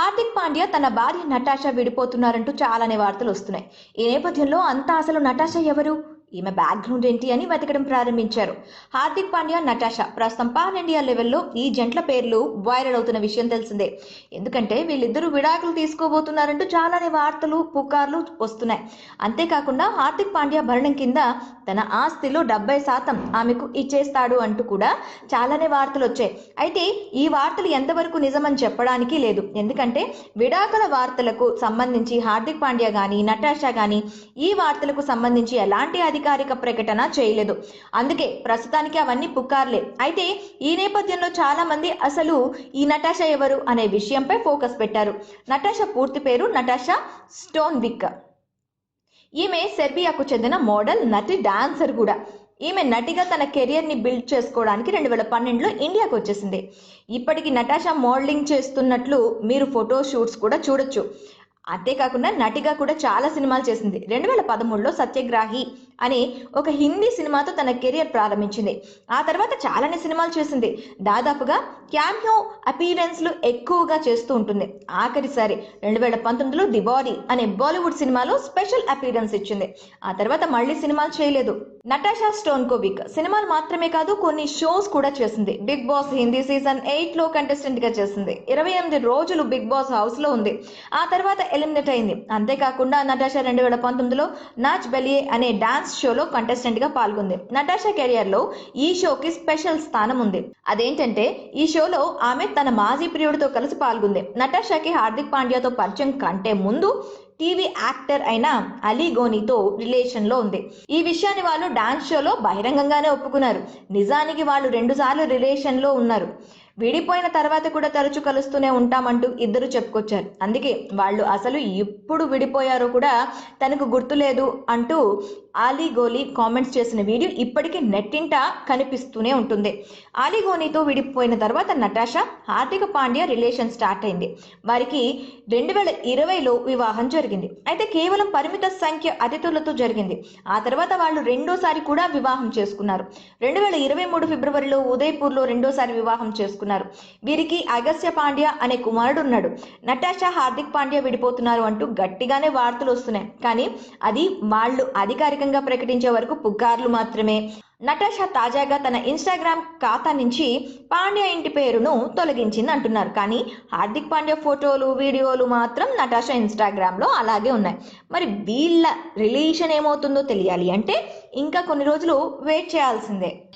హార్దిక్ పాండ్యా తన భార్య నటాషా విడిపోతున్నారంటూ చాలానే వార్తలు వస్తున్నాయి. ఈ నేపథ్యంలో అంతా అసలు నటాషా ఎవరు? ఈమె బ్యాక్గ్రౌండ్ ఏంటి అని వెతకడం ప్రారంభించారు. హార్దిక్ పాండ్యా నటాషా ప్రస్తుతం పాన్ ఇండియా లెవెల్లో ఈ జంటల పేర్లు వైరల్ అవుతున్న విషయం తెలిసిందే. ఎందుకంటే వీళ్ళిద్దరూ విడాకులు తీసుకోబోతున్నారంటూ చాలానే వార్తలు పుకార్లు వస్తున్నాయి. అంతేకాకుండా హార్దిక్ పాండ్యా భరణం కింద తన ఆస్తిలో డెబ్బై శాతం ఆమెకు ఇచ్చేస్తాడు అంటూ కూడా చాలానే వార్తలు వచ్చాయి. అయితే ఈ వార్తలు ఎంతవరకు నిజమని చెప్పడానికి లేదు. ఎందుకంటే విడాకుల వార్తలకు సంబంధించి హార్దిక్ పాండ్యా కానీ నటాషా కానీ ఈ వార్తలకు సంబంధించి ఎలాంటి అధికారిక ప్రకటన చేయలేదు. అందుకే ప్రస్తుతానికి అవన్నీ పుకార్లే. అయితే ఈ నేపథ్యంలో చాలా మంది అసలు ఈ నటాషా ఎవరు అనే విషయంపై ఫోకస్ పెట్టారు. నటాషా పూర్తి పేరు నటాషా స్టోన్ విక్ ఈమె సెర్బియాకు చెందిన మోడల్ నటి డాన్సర్ కూడా. ఈమె నటిగా తన కెరియర్ని బిల్డ్ చేసుకోవడానికి రెండు వేల పన్నెండులో ఇండియాకు వచ్చేసింది. ఇప్పటికి నటాషా మోడలింగ్ చేస్తున్నట్లు మీరు ఫోటో షూట్స్ కూడా చూడొచ్చు. అంతేకాకుండా నటిగా కూడా చాలా సినిమాలు చేసింది. రెండు వేల పదమూడులో సత్యగ్రాహి అనే ఒక హిందీ సినిమాతో తన కెరియర్ ప్రారంభించింది. ఆ తర్వాత చాలానే సినిమాలు చేసింది. దాదాపుగా క్యామియో అపీరెన్స్లు ఎక్కువగా చేస్తూ ఉంటుంది. ఆఖరిసారి రెండు వేల పంతొమ్మిదిలో ది బాడీ అనే బాలీవుడ్ సినిమాలో స్పెషల్ అపీరెన్స్ ఇచ్చింది. ఆ తర్వాత మళ్ళీ సినిమాలు చేయలేదు. నటాషా స్టోన్ కోవిక్ సినిమాలు మాత్రమే కాదు కొన్ని షోస్ కూడా చేసింది. బిగ్ బాస్ హిందీ సీజన్ ఎయిట్లో కంటెస్టెంట్గా చేసింది. ఇరవై ఎనిమిది రోజులు బిగ్ బాస్ హౌస్లో ఉంది. ఆ తర్వాత ఎలిమినేట్ అయింది. అంతేకాకుండా నటాషా రెండు వేల పంతొమ్మిదిలో నాచ్ బెలియే అనే డాన్స్ షోలో కంటెస్టెంట్గా పాల్గొంది. నటాషా కెరియర్లో ఈ షోకి స్పెషల్ స్థానం ఉంది. అదేంటంటే ఈ షోలో ఆమె తన మాజీ ప్రియుడితో కలిసి పాల్గొంది. నటాషాకి హార్దిక్ పాండ్యాతో పరిచయం కంటే ముందు టీవీ యాక్టర్ అయిన అలీ గోనీతో రిలేషన్లో ఉంది. ఈ విషయాన్ని వాళ్ళు డాన్స్ షోలో బహిరంగంగానే ఒప్పుకున్నారు. నిజానికి వాళ్ళు రెండు సార్లు రిలేషన్లో ఉన్నారు. విడిపోయిన తర్వాత కూడా తరచు కలుస్తూనే ఉంటామంటూ ఇద్దరు చెప్పుకొచ్చారు. అందుకే వాళ్ళు అసలు ఎప్పుడు విడిపోయారో కూడా తనకు గుర్తులేదు అంటూ ఆలీ గోలీ కామెంట్స్ చేసిన వీడియో ఇప్పటికీ నెట్టింట కనిపిస్తూనే ఉంటుంది. ఆలీ గోనీతో విడిపోయిన తర్వాత Natasha Hardik Pandya relation start అయింది. వారికి రెండు వేల ఇరవైలో వివాహం జరిగింది. అయితే కేవలం పరిమిత సంఖ్య అతిథులతో జరిగింది. ఆ తర్వాత వాళ్ళు రెండోసారి కూడా వివాహం చేసుకున్నారు. రెండు వేల ఇరవై మూడు ఫిబ్రవరిలో ఉదయపూర్లో రెండోసారి వివాహం చేసుకున్నారు. వీరికి అగస్య పాండ్యా అనే కుమారుడు ఉన్నాడు నటాషా హార్దిక్ పాండ్యా విడిపోతున్నారు అంటూ గట్టిగానే వార్తలు వస్తున్నాయి. కానీ అది వాళ్ళు అధికారికంగా ప్రకటించే వరకు పుకార్లు మాత్రమే. నటాషా తాజాగా తన ఇన్స్టాగ్రామ్ ఖాతా నుంచి పాండ్యా ఇంటి పేరును తొలగించింది అంటున్నారు. కానీ హార్దిక్ పాండ్యా ఫోటోలు వీడియోలు మాత్రం నటాషా ఇన్స్టాగ్రామ్లో అలాగే ఉన్నాయి. మరి వీళ్ళ రిలేషన్ ఏమవుతుందో తెలియాలి అంటే ఇంకా కొన్ని రోజులు వెయిట్ చేయాల్సిందే.